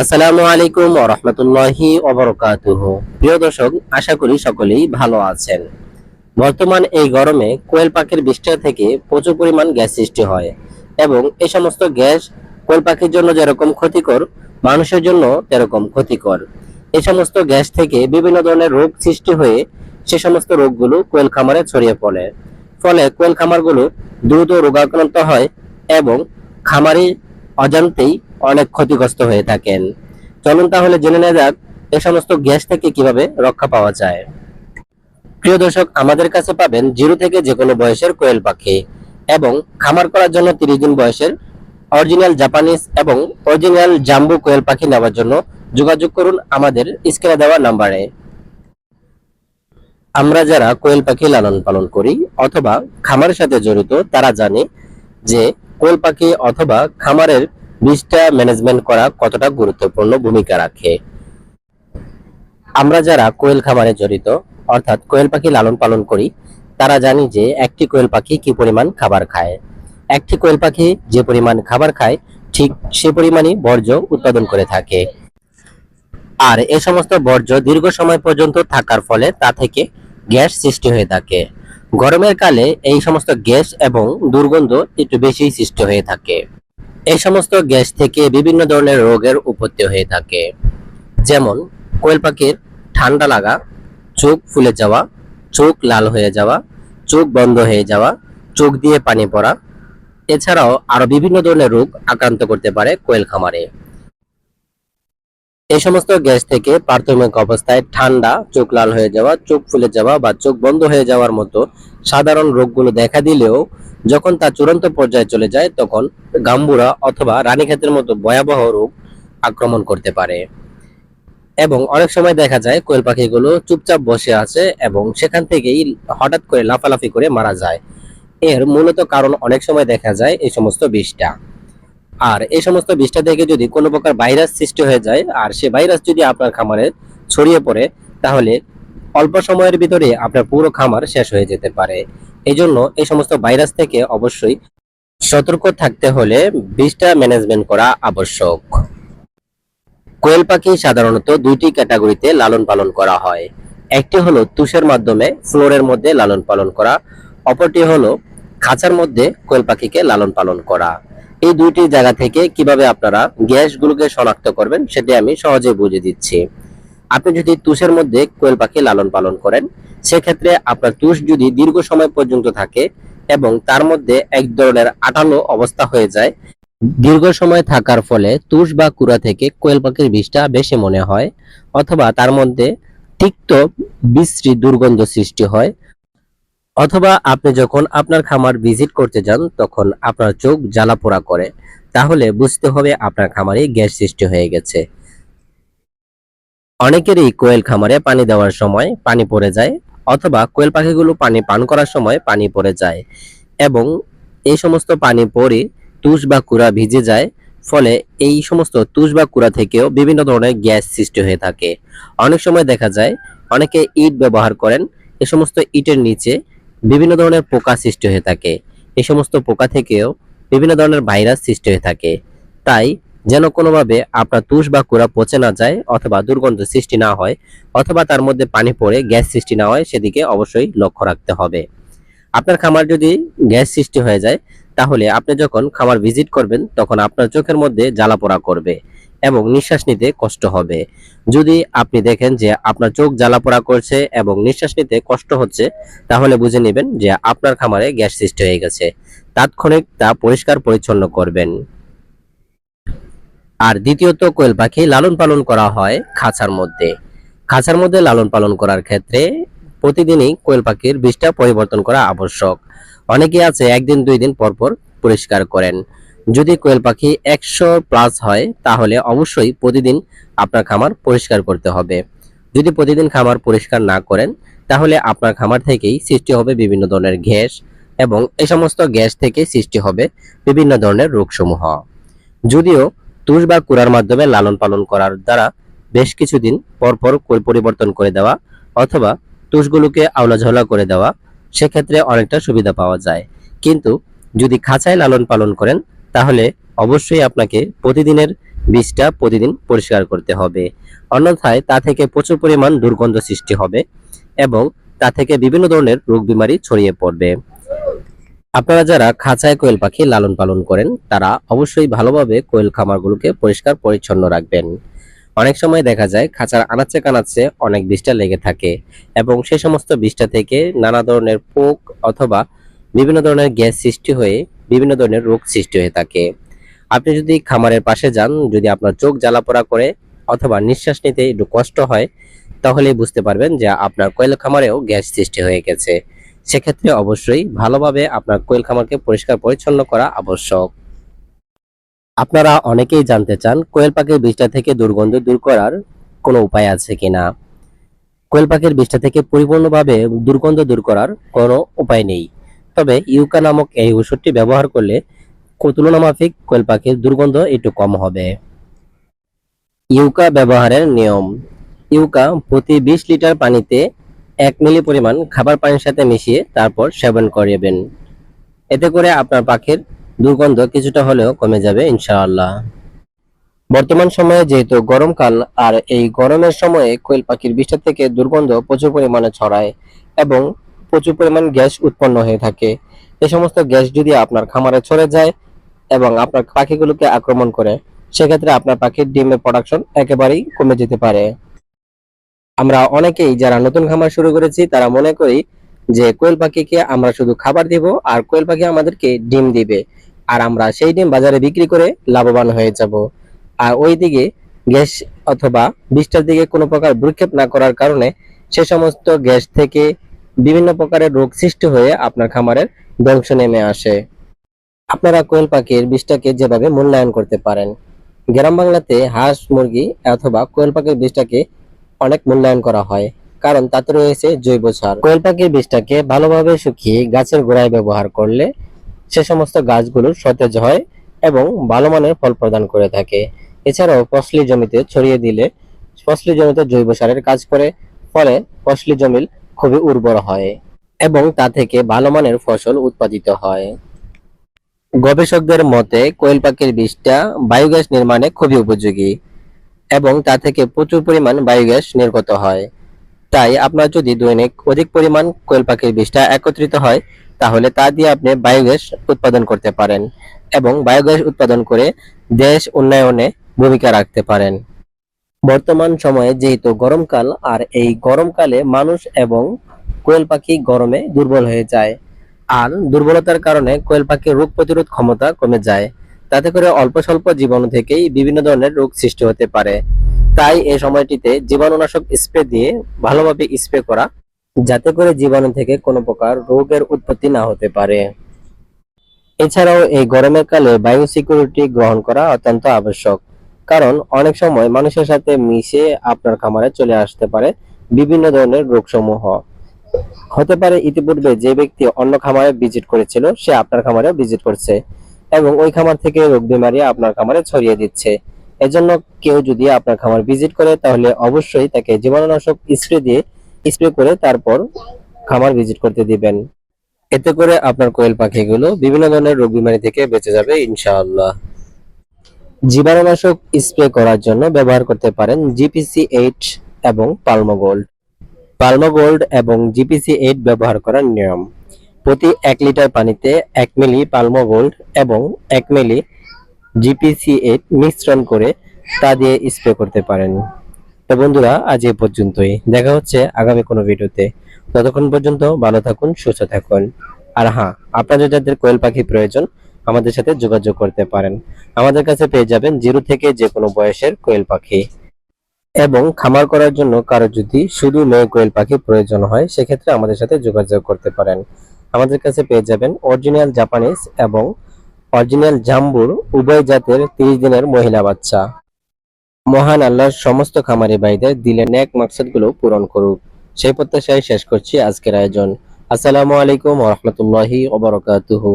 আসসালামু আলাইকুম রহমতুল্লাহি অবরকাতুহ প্রিয় দর্শক, আশা করি সকলেই ভালো আছেন। বর্তমান এই গরমে কোয়েল পাখির বিষ্ঠা থেকে প্রচুর পরিমাণ গ্যাস সৃষ্টি হয় এবং এই সমস্ত গ্যাস কোয়েল পাখির জন্য যেরকম ক্ষতিকর, মানুষের জন্য তেরকম ক্ষতিকর। এই সমস্ত গ্যাস থেকে বিভিন্ন ধরনের রোগ সৃষ্টি হয়ে সে সমস্ত রোগগুলো কোয়েল খামারে ছড়িয়ে পড়ে। ফলে কোয়েল খামারগুলো দ্রুত রোগাক্রান্ত হয় এবং খামারি অজান্তেই অনেক ক্ষতিগ্রস্ত হয়ে থাকেন। চলুন তাহলে জেনে নেওয়া যাক এ সমস্ত গ্যাস থেকে কীভাবে রক্ষা পাওয়া যায়। প্রিয় দর্শক, আমাদের কাছে পাবেন জিরো থেকে যে কোনো বয়সের কোয়েল পাখি এবং খামার করার জন্য তিরিশ দিন বয়সের অরিজিনাল জাপানিজ এবং অরিজিনাল জাম্বু কোয়েল পাখি নেওয়ার জন্য যোগাযোগ করুন আমাদের স্ক্রিনে দেওয়া নাম্বারে। আমরা যারা কোয়েল পাখি লালন পালন করি অথবা খামারের সাথে জড়িত, তারা জানে যে কোয়েল পাখি অথবা খামারের বীজটা ম্যানেজমেন্ট করা কতটা গুরুত্বপূর্ণ ভূমিকা রাখে? আমরা যারা কোয়েল খামারে জড়িত, অর্থাৎ কোয়েল পাখি লালন পালন করি, তারা জানি যে একটি কোয়েল পাখি কি পরিমাণ খাবার খায়। একটি কোয়েল পাখি যে পরিমাণ খাবার খায়, ঠিক সে পরিমাণই বর্জ্য উৎপাদন করে থাকে। আর এ সমস্ত বর্জ্য দীর্ঘ সময় পর্যন্ত থাকার ফলে তা থেকে গ্যাস সৃষ্টি হয়ে থাকে। গরমের কালে এই সমস্ত গ্যাস এবং দুর্গন্ধ একটু বেশি সৃষ্টি হয়ে থাকে। এই সমস্ত গ্যাস থেকে বিভিন্ন ধরনের রোগের উৎপত্তি হয়ে থাকে। যেমন, কোয়েল পাখির ঠান্ডা লাগা, চোখ ফুলে যাওয়া, চোখ লাল হয়ে যাওয়া, চোখ বন্ধ হয়ে যাওয়া, চোখ দিয়ে পানি পড়া। এছাড়াও আরও বিভিন্ন ধরনের রোগ আক্রান্ত করতে পারে কোয়েল খামারে। এই সমস্ত গ্যাস থেকে প্রাথমিক অবস্থায় ঠান্ডা, চোখ লাল হয়ে যাওয়া, চোখ ফুলে যাওয়া বা চোখ বন্ধ হয়ে যাওয়ার মতো সাধারণ রোগগুলো দেখা দিলেও যখন তা চূড়ান্ত পর্যায়ে চলে যায়, তখন গাম্বুরা অথবা রানীক্ষেতের মতো ভয়াবহ রোগ আক্রমণ করতে পারে। এবং অনেক সময় দেখা যায় কোয়েল পাখিগুলো চুপচাপ বসে আছে এবং সেখান থেকেই হঠাৎ করে লাফালাফি করে মারা যায়। এর মূলত কারণ অনেক সময় দেখা যায় এই সমস্ত বিষটা। আর এই সমস্ত বিষটা থেকে যদি কোনো প্রকার ভাইরাস সৃষ্টি হয়ে যায়, আর সে ভাইরাস যদি আপনার খামারে ছড়িয়ে পড়ে, তাহলে অল্প সময়ের ভিতরে আপনার পুরো খামার শেষ হয়ে যেতে পারে। এই জন্য এই সমস্ত ভাইরাস থেকে অবশ্যই সতর্ক থাকতে হলে বিষটা ম্যানেজমেন্ট করা আবশ্যক। কোয়েল পাখি সাধারণত দুইটি ক্যাটাগরিতে লালন পালন করা হয়। একটি হলো তুষের মাধ্যমে, ফ্লোরের মধ্যে লালন পালন করা। অপরটি হলো খাঁচার মধ্যে কোয়েল পাখিকে লালন পালন করা। এই দুইটি জায়গা থেকে কীভাবে আপনারা গ্যাসগুলোকে শনাক্ত করবেন, সেটি আমি সহজে বুঝে দিচ্ছি। আপনি যদি তুষের মধ্যে কোয়েল পাখি লালন পালন করেন, সেক্ষেত্রে আপনার তুষ যদি দীর্ঘ সময় পর্যন্ত থাকে এবং তার মধ্যে এক ধরনের আটালো অবস্থা হয়ে যায়, দীর্ঘ সময় থাকার ফলে তুষ বা কুড়া থেকে কোয়েল পাখির বিষটা বেশি মনে হয়, অথবা তার মধ্যে তিক্ত বিশ্রী দুর্গন্ধ সৃষ্টি হয় অথবা আপনি যখন আপনার খামার ভিজিট করতে যান, তখন আপনার চোখ জ্বালা পোড়া করে। তাহলে বুঝতে হবে আপনার খামারে গ্যাস সৃষ্টি হয়ে গেছে। অনেকেরই কোয়েল খামারে পানি দেওয়ার সময় পানি পড়ে যায়, অথবা কোয়েল পাখিগুলো পানি পান করার সময় পানি পড়ে যায় এবং এই সমস্ত পানি পরে তুষ বা কুড়া ভিজে যায়, ফলে এই সমস্ত তুষ বা কুড়া থেকেও বিভিন্ন ধরনের গ্যাস সৃষ্টি হয়ে থাকে। অনেক সময় দেখা যায়, অনেকে ইট ব্যবহার করেন, এ সমস্ত ইটের নিচে বিভিন্ন ধরনের পোকা সৃষ্টি হয়ে থাকে। এই সমস্ত পোকা থেকেও বিভিন্ন ধরনের ভাইরাস সৃষ্টি হয়ে থাকে। তাই যেন কোনোভাবে আপনার তুষ বা কুড়া পচে না যায় অথবা দুর্গন্ধ সৃষ্টি না হয় অথবা তার মধ্যে পানি পড়ে গ্যাস সৃষ্টি না হয় সেদিকে অবশ্যই লক্ষ্য রাখতে হবে। আপনার খামার যদি গ্যাস সৃষ্টি হয়ে যায়, তাহলে আপনি যখন খামার ভিজিট করবেন, তখন আপনার চোখের মধ্যে জ্বালা পোড়া করবে। এবং নিঃশ্বাস নিতে কষ্ট হবে। যদি আপনি দেখেন যে আপনার চোখ জ্বালা পোড়া করছে এবং নিঃশ্বাস নিতে কষ্ট হচ্ছে, তাহলে বুঝে নেবেন যে আপনার খামারে গ্যাস সৃষ্টি হয়ে গেছে। তাৎক্ষণিক তা পরিষ্কার পরিচ্ছন্ন করবেন। আর দ্বিতীয়ত, কোয়েল পাখি লালন পালন করা হয় খাঁচার মধ্যে। খাঁচার মধ্যে লালন পালন করার ক্ষেত্রে প্রতিদিনই কোয়েল পাখির বিষটা পরিবর্তন করা আবশ্যক। অনেকে আছে একদিন, দুই দিন পর পর পরিষ্কার করেন। যদি কোয়েল পাখি একশো প্লাস হয়, তাহলে অবশ্যই প্রতিদিন আপনার খামার পরিষ্কার করতে হবে। যদি প্রতিদিন খামার পরিষ্কার না করেন, তাহলে আপনার খামার থেকেই সৃষ্টি হবে বিভিন্ন ধরনের গ্যাস এবং এই সমস্ত গ্যাস থেকে সৃষ্টি হবে বিভিন্ন ধরনের রোগসমূহ। যদিও তুষ বা কুড়ার মাধ্যমে লালন পালন করার দ্বারা বেশ কিছুদিন পর পর কই- পরিবর্তন করে দেওয়া অথবা তুষগুলোকে আওলাঝোলা করে দেওয়া, সেক্ষেত্রে অনেকটা সুবিধা পাওয়া যায়। কিন্তু যদি খাঁচায় লালন পালন করেন তাহলে অবশ্যই আপনাকে প্রতিদিনের বীজটা প্রতিদিন পরিষ্কার করতে হবে। অন্যথায় তা থেকে প্রচুর পরিমাণ দুর্গন্ধ সৃষ্টি হবে এবং তা থেকে বিভিন্ন ধরনের রোগ বিমারি ছড়িয়ে পড়বে। আপনারা যারা খাঁচায় কোয়েল পাখি লালন পালন করেন, তারা অবশ্যই ভালোভাবে কোয়েল খামারগুলোকে পরিষ্কার পরিচ্ছন্ন রাখবেন। অনেক সময় দেখা যায় খাঁচার আনাচে কানাচে অনেক বিষ্ঠা লেগে থাকে এবং সেই সমস্ত বিষ্ঠা থেকে নানা ধরনের পোক অথবা বিভিন্ন ধরনের গ্যাস সৃষ্টি হয়ে বিভিন্ন ধরনের রোগ সৃষ্টি হয়ে থাকে। আপনি যদি খামারের পাশে যান, যদি আপনার চোখ জ্বালাপোড়া করে অথবা নিঃশ্বাস নিতে একটু কষ্ট হয় তাহলে বুঝতে পারবেন যে আপনার কোয়েল খামারেও গ্যাস সৃষ্টি হয়ে গেছে। সেক্ষেত্রে অবশ্যই ভালোভাবে আপনার কোয়েল খামারকে পরিষ্কার পরিচ্ছন্ন করা আবশ্যক। আপনারা অনেকেই জানতে চান, কোয়েল পাখির বিষ্ঠা থেকে দুর্গন্ধ দূর করার কোনো উপায় আছে কিনা? কোয়েল পাখির বিষ্ঠা থেকে পরিপূর্ণভাবে দুর্গন্ধ দূর করার কোনো উপায় নেই। তবে ইউকা নামক এই ওষুধটি ব্যবহার করলে তুলনামাফিক কোয়েল পাখির দুর্গন্ধ একটু কম হবে। ইউকা ব্যবহারের নিয়ম। ইউকা প্রতি বিশ লিটার পানিতে এক মিলি পরিমাণ খাবার পানির সাথে মিশিয়ে তারপর সেবন করিয়েবেন এতে করে আপনার পাখির দুর্গন্ধ কিছুটা হলেও কমে যাবে ইনশাআল্লাহ। বর্তমান সময়ে যেহেতু গরমকাল আর এই গরমের সময়ে কোয়েল পাখির বিষ্ঠা থেকে দুর্গন্ধ প্রচুর পরিমাণে ছড়ায় এবং প্রচুর পরিমাণ গ্যাস উৎপন্ন হয়ে থাকে। এই সমস্ত গ্যাস যদি আপনার খামারে ছড়ে যায় এবং আপনার পাখিগুলোকে আক্রমণ করে, সেক্ষেত্রে আপনার পাখির ডিমের প্রোডাকশন একেবারেই কমে যেতে পারে। আমরা অনেকেই যারা নতুন খামার শুরু করেছি, তারা মনে করি যে কোয়েল পাখিকে আমরা শুধু খাবার দিব আর কোয়েল পাখি আমাদেরকে ডিম দিবে। আর আমরা সেই ডিম বাজারে বিক্রি করে লাভবান হয়ে যাব। আর ওইদিকে গ্যাস অথবা বিষ্ঠার দিকে কোনো প্রকার ভ্রুক্ষেপ না করার কারণে সে সমস্ত গ্যাস থেকে বিভিন্ন প্রকারের রোগ সৃষ্টি হয়ে আপনার খামারের ধ্বংস নেমে আসে। আপনারা কোয়েল পাখির বিষটাকে যেভাবে মূল্যায়ন করতে পারেন? গ্রাম বাংলাতে হাঁস, মুরগি অথবা কোয়েল পাখির বিষটাকে অনেক মূল্যায়ন করা হয়, কারণ তাতে রয়েছে জৈব সার। কোয়েল পাখির বীজটাকে ভালোভাবে শুকিয়ে গাছের গোড়ায় ব্যবহার করলে সে সমস্ত গাছগুলো সতেজ হয় এবং ভালো মানের ফল প্রদান করে থাকে। এছাড়াও ফসলি জমিতে ছড়িয়ে দিলে ফসলি জমিতে জৈব সারের কাজ করে, ফলে ফসলি জমি খুবই উর্বর হয় এবং তা থেকে ভালো মানের ফসল উৎপাদিত হয়। গবেষকদের মতে, কোয়েল পাখির বীজটা বায়োগ্যাস নির্মাণে খুবই উপযোগী এবং তা থেকে প্রচুর পরিমাণ বায়োগ্যাস নির্গত হয়। তাই আপনার যদি দৈনিক অধিক পরিমাণ কোয়েল পাখির বীজটা একত্রিত হয়, তাহলে তা দিয়ে আপনি বায়োগ্যাস উৎপাদন করতে পারেন এবং বায়োগ্যাস উৎপাদন করে দেশ উন্নয়নে ভূমিকা রাখতে পারেন। বর্তমান সময়ে যেহেতু গরমকাল, আর এই গরমকালে মানুষ এবং কোয়েল পাখি গরমে দুর্বল হয়ে যায়। আর দুর্বলতার কারণে কোয়েল পাখির রোগ প্রতিরোধ ক্ষমতা কমে যায়। তাতে করে অল্প স্বল্প জীবাণু থেকেই বিভিন্ন ধরনের রোগ সৃষ্টি হতে পারে। তাই এই সময়টিতে জীবাণুনাশক স্প্রে দিয়ে ভালোভাবে স্প্রে করা, যাতে করে জীবাণু থেকে কোনো প্রকার রোগের উৎপত্তি না হতে পারে। এছাড়াও এই গরমের কালে বায়ু সিকিউরিটি গ্রহণ করা অত্যন্ত আবশ্যক। কারণ অনেক সময় মানুষের সাথে মিশে আপনার খামারে চলে আসতে পারে বিভিন্ন ধরনের রোগসমূহ। হতে পারে ইতিপূর্বে যে ব্যক্তি অন্য খামারে ভিজিট করেছিল, সে আপনার খামারে ভিজিট করছে এবং ওই খামার থেকে রোগ বিমারি আপনার খামারে ছড়িয়ে দিচ্ছে। এজন্য কেউ যদি আপনার খামার ভিজিট করে, তাহলে অবশ্যই তাকে জীবাণুনাশক স্প্রে দিয়ে স্প্রে করে তারপর খামার ভিজিট করতে দিবেন। এতে করে আপনার কোয়েল পাখিগুলো বিভিন্ন ধরনের রোগ বিমারি থেকে বেঁচে যাবে ইনশাআল্লাহ। জীবাণুনাশক স্প্রে করার জন্য ব্যবহার করতে পারেন জিপিসি এইট এবং পালমোগোল্ড পালমোগোল্ড এবং জিপিসি এইট ব্যবহার করার নিয়ম। প্রতি এক লিটার পানিতে এক মিলি পালমোগোল্ড এবং এক মিলি জিপিসি এইট মিশ্রণ করে তা দিয়ে স্প্রে করতে পারেন। তো বন্ধুরা, আজ এ পর্যন্তই। দেখা হচ্ছে আগামী কোনো ভিডিওতে। ততক্ষণ পর্যন্ত ভালো থাকুন, সুস্থ থাকুন। আর হ্যাঁ আপনাদের যাদের কোয়েল পাখি প্রয়োজন আমাদের সাথে যোগাযোগ করতে পারেন। আমাদের কাছে পেয়ে যাবেন জিরো থেকে যে কোনো বয়সের কোয়েল পাখি। এবং খামার করার জন্য কারও যদি শুধু মেয়ে কোয়েল পাখি প্রয়োজন হয়, সেক্ষেত্রে আমাদের সাথে যোগাযোগ করতে পারেন। আমাদের কাছে পেয়ে যাবেন অরিজিনাল জাপানিজ এবং অরিজিনাল জাম্বুর উভয় জাতের তিরিশ দিনের মহিলা বাচ্চা। মহান আল্লাহর সমস্ত খামারি ভাইদের দিলের ন্যাক মাকসাদগুলো পূরণ করুক। সেই প্রত্যাশায় শেষ করছি আজকের আয়োজন। আসসালামু আলাইকুম রহমতুল্লাহি ওবরাকাতুহু